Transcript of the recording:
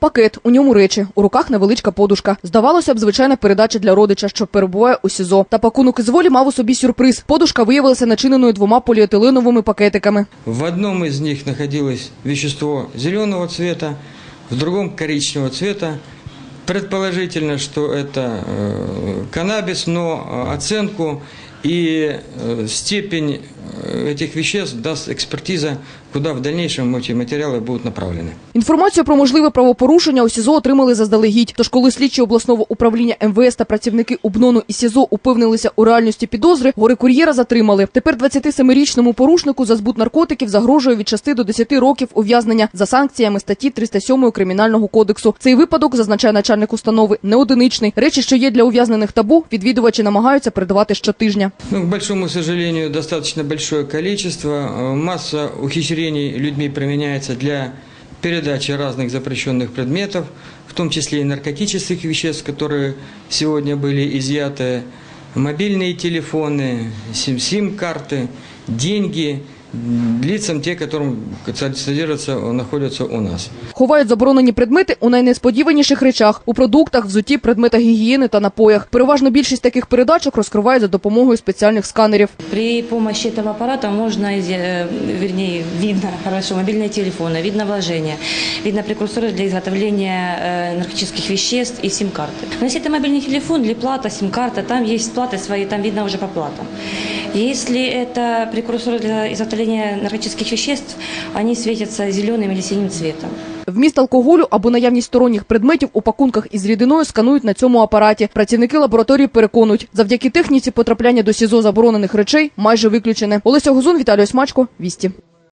Пакет, у ньому речі, у руках невеличка подушка. Здавалося б, звичайна передача для родича, що перебуває у СІЗО. Та пакунок із волі мав у собі сюрприз. Подушка виявилася начиненою двома поліетиленовими пакетиками. В одном из них находилось вещество зеленого цвета, в другом коричневого цвета. Предположительно, что это э, каннабис, но э, оценку и э, степень э, этих веществ даст экспертиза, куда в дальнейшем эти материалы будут направлены. Інформацію про можливе правопорушення у СІЗО отримали заздалегідь. Тож, коли слідчі обласного управління МВС та працівники УБНОНу і СІЗО упевнилися у реальності підозри, гори кур'єра затримали. Тепер 27-річному порушнику за збут наркотиків загрожує від 6 до 10 років ув'язнення за санкціями статті 307 Кримінального кодексу. Цей випадок, зазначає начальник установи, не одиничний. Речі, що є для ув'язнених табу, відвідувачі намагаються передавати щотижня. Ну, к большому сожалению, достаточно большое количество. Э, Масса ухищрений людьми применяется для передачи разных запрещенных предметов, в том числе и наркотических веществ, которые сегодня были изъяты, мобильные телефоны, сим- сим-карты, деньги лицам, те, которым содержатся, находятся у нас. Ховають заборонені предмети у найнесподіваніших речах у продуктах, взуті, предметах гігієни та напоях. Переважно більшість таких передачок розкривають за допомогою спеціальних сканерів. При помощи этого аппарата можно, изъя- э, вернее, видно хорошо мобильные телефоны, видно вложения, видно прекурсоры для изготовления э, наркотических веществ и сим-карты. Но если это мобильный телефон, или плата, сим-карта, там есть платы свои, там видно уже по платам. Если это прекурсоры для изготовления наркотических веществ, они светятся зеленым или синим цветом. Вміст алкоголю або наявність сторонніх предметів у пакунках із рідиною сканують на цьому апараті. Працівники лабораторії переконують, завдяки техніці потрапляння до СІЗО заборонених речей майже виключене. Олеся Гузун, Віталій Осьмачко, Вісті.